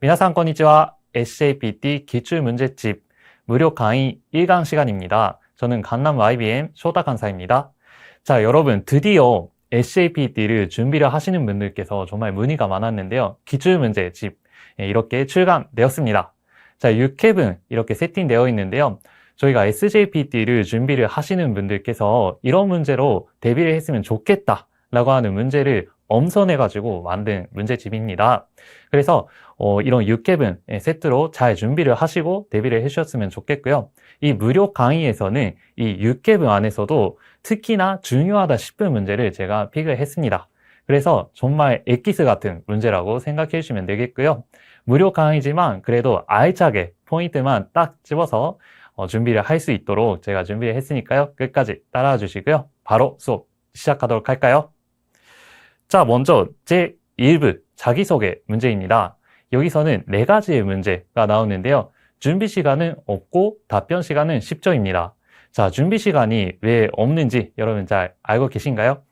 皆さんこんにちは. SJPT 기출문제집 무료 강의 1강 시간입니다. 저는 강남 YBM 쇼타 간사입니다. 자, 여러분 드디어 SJPT를 준비를 하시는 분들께서 정말 문의가 많았는데요. 기출문제집 예, 이렇게 출간되었습니다. 자, 6캡은 이렇게 세팅되어 있는데요. 저희가 SJPT를 준비를 하시는 분들께서 이런 문제로 대비를 했으면 좋겠다 라고 하는 문제를 엄선해가지고 만든 문제집입니다. 그래서 어, 이런 6캡은 세트로 잘 준비를 하시고 대비를 해주셨으면 좋겠고요. 이 무료 강의에서는 이 6캡은 안에서도 특히나 중요하다 싶은 문제를 제가 픽을 했습니다. 그래서 정말 엑기스 같은 문제라고 생각해 주시면 되겠고요. 무료 강의지만 그래도 알차게 포인트만 딱 집어서 어, 준비를 할 수 있도록 제가 준비를 했으니까요. 끝까지 따라와 주시고요. 바로 수업 시작하도록 할까요? 자, 먼저 제 1부 자기소개 문제입니다. 여기서는 네 가지의 문제가 나오는데요. 준비 시간은 없고 답변 시간은 10초입니다. 자, 준비 시간이 왜 없는지 여러분 잘 알고 계신가요?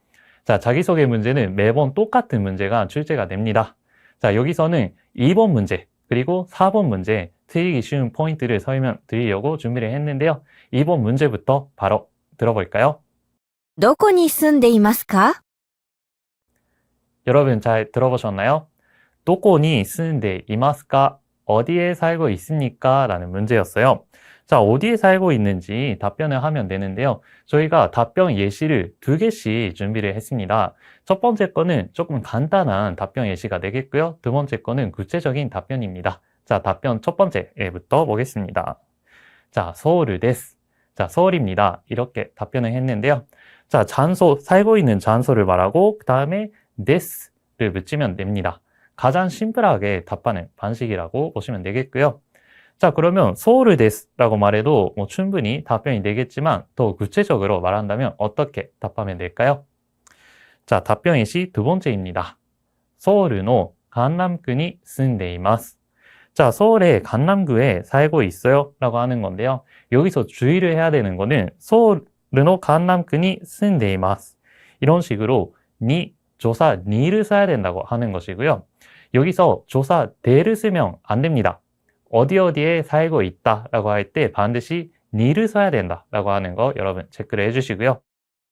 자, 자기소개 문제는 매번 똑같은 문제가 출제가 됩니다. 자, 여기서는 2번 문제, 그리고 4번 문제 틀리기 쉬운 포인트를 설명드리려고 준비를 했는데요. 2번 문제부터 바로 들어볼까요? どこに住んでいますか 여러분 잘 들어보셨나요? 도코니 쓰는데 이마스까? 어디에 살고 있습니까? 라는 문제였어요. 자, 어디에 살고 있는지 답변을 하면 되는데요. 저희가 답변 예시를 두 개씩 준비를 했습니다. 첫 번째 거는 조금 간단한 답변 예시가 되겠고요. 두 번째 거는 구체적인 답변입니다. 자, 답변 첫 번째부터 보겠습니다. 자, 서울 데스. 자, 서울입니다. 이렇게 답변을 했는데요. 자, 장소, 살고 있는 장소를 말하고, 그 다음에 this를 붙이면 됩니다. 가장 심플하게 답하는 방식이라고 보시면 되겠고요. 자, 그러면 서울을 데스라고 말해도 뭐 충분히 답변이 되겠지만 더 구체적으로 말한다면 어떻게 답하면 될까요? 자, 답변 이시 두 번째입니다. 서울의 강남군이 쓴데이마스. 자, 서울의 강남구에 살고 있어요 라고 하는 건데요. 여기서 주의를 해야 되는 거는 서울의 강남군이 쓴데이마스. 이런 식으로 니 조사 니를 써야 된다고 하는 것이고요. 여기서 조사 대를 쓰면 안 됩니다. 어디 어디에 살고 있다 라고 할 때 반드시 니를 써야 된다 라고 하는 거 여러분 체크를 해주시고요.